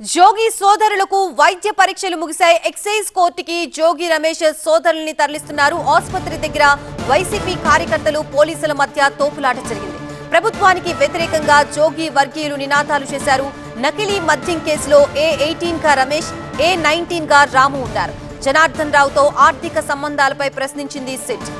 జోగి సోదరులకు వైద్య పరీక్షలు ముగిశాయి. ఎక్సైజ్ కోర్టుకి జోగి రమేష్ సోదరుల్ని తరలిస్తున్నారు. ఆసుపత్రి దగ్గర వైసీపీ కార్యకర్తలు పోలీసుల మధ్య తోపులాట జరిగింది. ప్రభుత్వానికి వ్యతిరేకంగా జోగి వర్గీయులు నినాదాలు చేశారు. నకిలీ మద్యం కేసులో ఏ ఎయిటీన్గా రమేష్ ఏ నైన్టీన్గా రాము ఉన్నారు. జనార్దన్ రావుతో ఆర్థిక సంబంధాలపై ప్రశ్నించింది సిట్.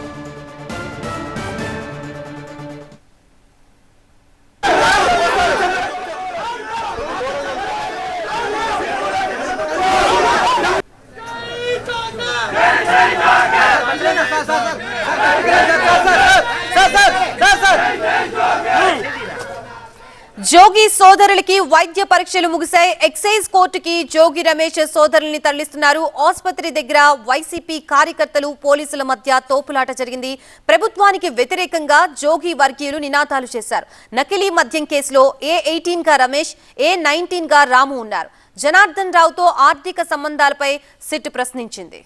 జోగి సోదరులకి వైద్య పరీక్షలు ముగిశాయి. ఎక్సైజ్ కోర్టుకి జోగి రమేష్ సోదరుల్ని తరలిస్తున్నారు. ఆసుపత్రి దగ్గర వైసీపీ కార్యకర్తలు పోలీసుల మధ్య తోపులాట జరిగింది. ప్రభుత్వానికి వ్యతిరేకంగా జోగి వర్గీయులు నినాదాలు చేశారు. నకిలీ మద్యం కేసులో ఏ ఎయిటీన్గా రమేష్ ఏ నైన్టీన్గా రాము ఉన్నారు. జనార్దన్ రావుతో ఆర్థిక సంబంధాలపై సిట్ ప్రశ్నించింది.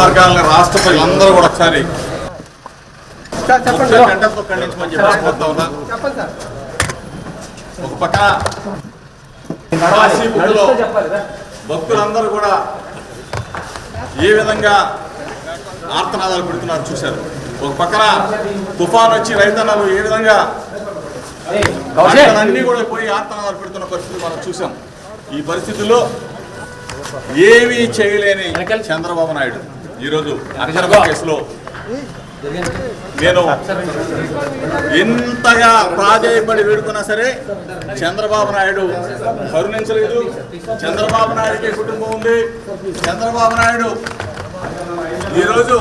వర్గాలను రాష్ట్ర ప్రజలందరూ కూడా ఒకసారి గంటతో ఖండించమని. ఒక గుడిలో భక్తులందరూ కూడా ఏ విధంగా ఆర్తనాదాలు పెడుతున్నారు చూశారు. ఒక పక్కన తుఫాన్ వచ్చి రైతన్నలు ఏ విధంగా అన్ని కూడా పోయి ఆర్తనాదాలు పెడుతున్న పరిస్థితి మనం చూసాం ఈ పరిస్థితుల్లో ఏమీ చేయలేని చంద్రబాబు నాయుడు. ఈరోజు అక్షరమ కేసులో నేను ఎంతగా ప్రాధేయపడి వేడుకున్నా సరే చంద్రబాబు నాయుడు కరుణించలేదు. చంద్రబాబు నాయుడికి కుటుంబం ఉంది. చంద్రబాబు నాయుడు ఈరోజు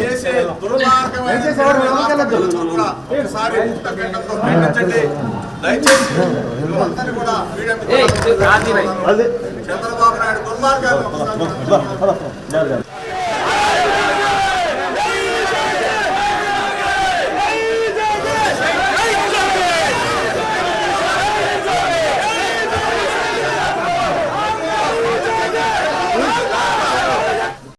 చేసే దుర్మార్గమైన ఒకసారి ముక్త దయచేసి మీరందరూ కూడా మీడియా మిత్రులందరూ కూడా